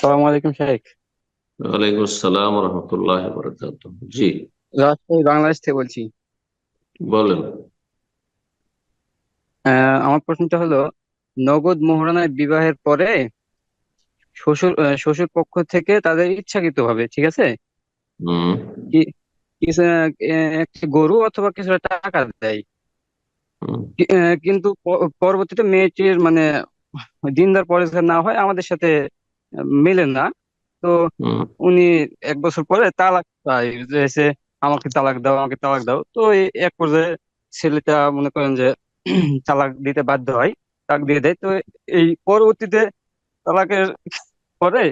সালাম আলাইকুম ওয়ালাইকুম আসসালাম রহমতুল্লাহ বরকাত জি। রাজশাহী বাংলাদেশ থেকে বলছি। বলেন। আমার প্রশ্নটা হলো নগদ মোহরানায় বিবাহের পরে শ্বশুর শ্বশুর পক্ষ থেকে তাদের ইচ্ছাকৃত ইচ্ছাকৃতভাবে ঠিক আছে? কিছু আহ, গরু অথবা কিছুটা টাকা দেয়। কিন্তু পরবর্তীতে মেয়েটির মানে দিনদার পরেজগার না হয় আমাদের সাথে মেলে না। তো উনি এক বছর পরে তালাক যে এসে আমাকে তালাক দাও আমাকে তালাক দাও। তো এক পর্যায়ে ছেলেটা মনে করেন যে তালাক দিতে বাধ্য হয় তালাক দিয়ে দেয়। তো এই পরবর্তীতে তালাকের পরে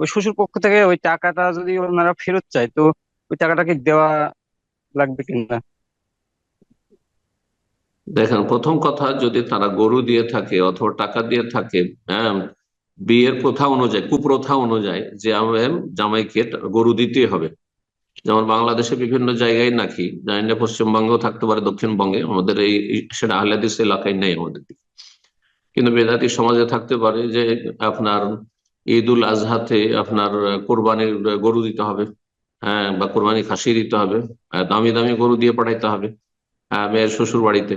ওই শ্বশুর পক্ষ থেকে ওই টাকাটা যদি ওনারা ফেরত চায় তো ওই টাকাটাকে দেওয়া লাগবে কিনা? দেখেন প্রথম কথা যদি তারা গরু দিয়ে থাকে অথবা টাকা দিয়ে থাকে হ্যাঁ বিয়ের প্রথা অনুযায়ী কুপ্রথা অনুযায়ী যে জামাইকে গরু দিতেই হবে। যেমন বাংলাদেশে বিভিন্ন জায়গায় নাকি জানি না পশ্চিমবঙ্গেও থাকতে পারে দক্ষিণবঙ্গে আমাদের এই সেটা আহলাদিস এলাকায় নেই আমাদের দিকে। কিন্তু বেদাতি সমাজে থাকতে পারে যে আপনার ঈদ উল আজহাতে আপনার কোরবানির গরু দিতে হবে হ্যাঁ বা কোরবানি খাসি দিতে হবে দামি দামি গরু দিয়ে পাঠাইতে হবে মেয়ের শ্বশুর বাড়িতে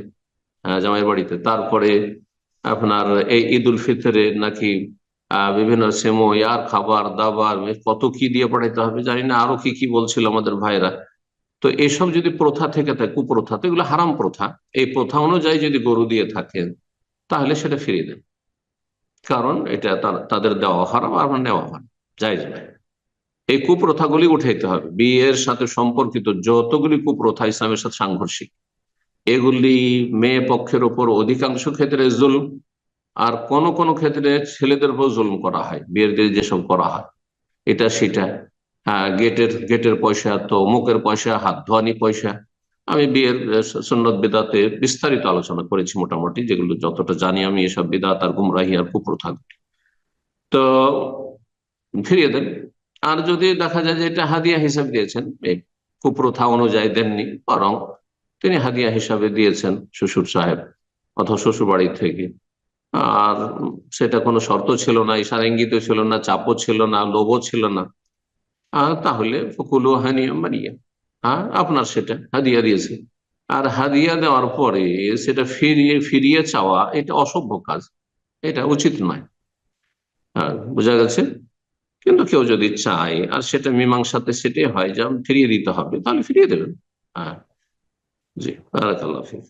আহ, জামাই বাড়িতে। তারপরে আপনার এই ঈদ উল ফিতরে নাকি বিভিন্ন সেমই আর খাবার, দাবার কত কি দিয়ে পাঠাইতে হবে জানি না, আরও কি কি বলছিল আমাদের ভাইরা। তো এসব যদি প্রথা থেকে থাকে, কুপ্রথা, তো এগুলো হারাম প্রথা। এই প্রথা অনুযায়ী যদি গরু দিয়ে থাকেন, তাহলে সেটা ফিরিয়ে দেন। কারণ এটা তাদের দেওয়া হারাম আর নেওয়া হারাম। নয় এই কুপ্রথাগুলি উঠাইতে হবে। বিয়ের সাথে সম্পর্কিত যতগুলি কুপ্রথা ইসলামের সাথে সাংঘর্ষিক, এগুলি মেয়ে পক্ষের ওপর অধিকাংশ ক্ষেত্রে জুলম। আর কোন কোন ক্ষেত্রে ছেলেদের উপর জুলম করা হয় বিয়ের দিয়ে যেসব করা হয়। এটা সেটা। হ্যাঁ গেটের গেটের পয়সা তো মুখের পয়সা হাত ধোয়ানি পয়সা। আমি বিয়ের আহ, সুন্নত বিদাতে বিস্তারিত আলোচনা করেছি মোটামুটি যেগুলো যতটা জানি আমি এসব বিদাত আর গুমরাহি আর কুপ্রথা তো ফিরিয়ে দেন। আর যদি দেখা যায় যে এটা হাদিয়া হিসাবে দিয়েছেন এই কুপ্রথা অনুযায়ী দেননি বরং তিনি হাদিয়া হিসাবে দিয়েছেন শ্বশুর সাহেব অথবা শ্বশুর বাড়ি থেকে। আর সেটা কোনো শর্ত ছিল না ইশারা ইঙ্গিত ছিল না, চাপও ছিল না, লোভও ছিল না। তাহলে ফকুলু হানিয়া মারিয়া হ্যাঁ আপনার সেটা হাদিয়া দিয়েছে। আর হাদিয়া দেওয়ার পরে সেটা ফিরিয়ে ফিরিয়ে চাওয়া, এটা অসভ্য কাজ। এটা উচিত নয়। বোঝা গেছে? কিন্তু কেউ যদি চায়, আর সেটা মীমাংসাতে সেটাই হয় যে ফিরিয়ে দিতে হবে, তাহলে ফিরিয়ে দেবেন। হ্যাঁ। জি, বারাকাল্লাহ ফিক।